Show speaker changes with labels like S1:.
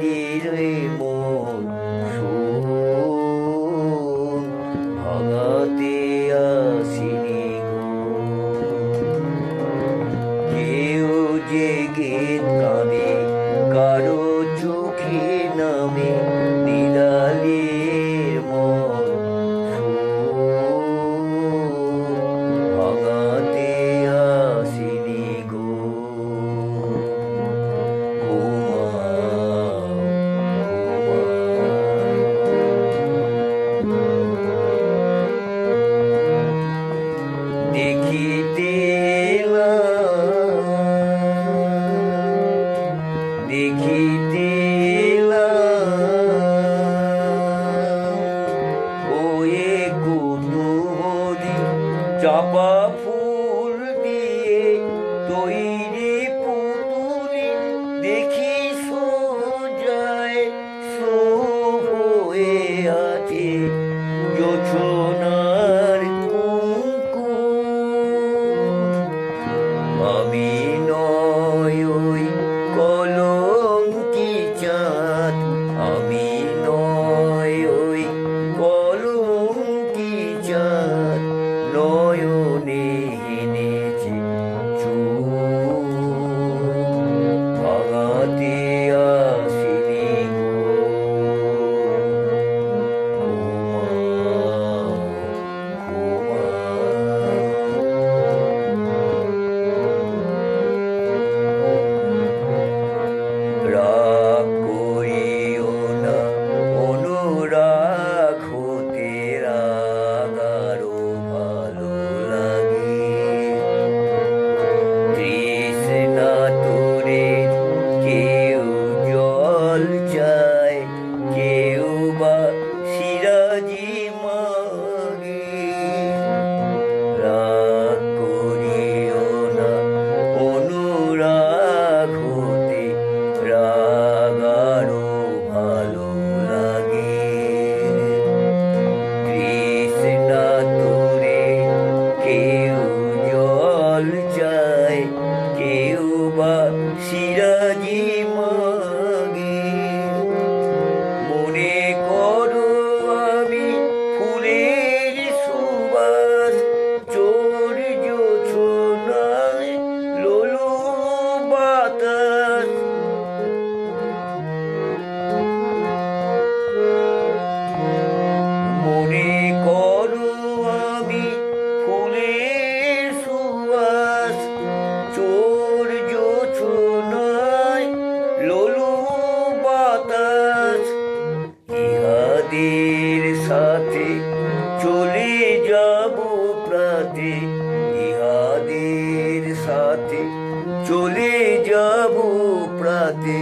S1: নীরে মন ভগতে আসিনি কেউ যে গীত কানে কারও চোখে নামে jump up. 记得你。সাথে চলে যাব প্রাতে। ইহাদের সাথে চলে যাব প্রাতে।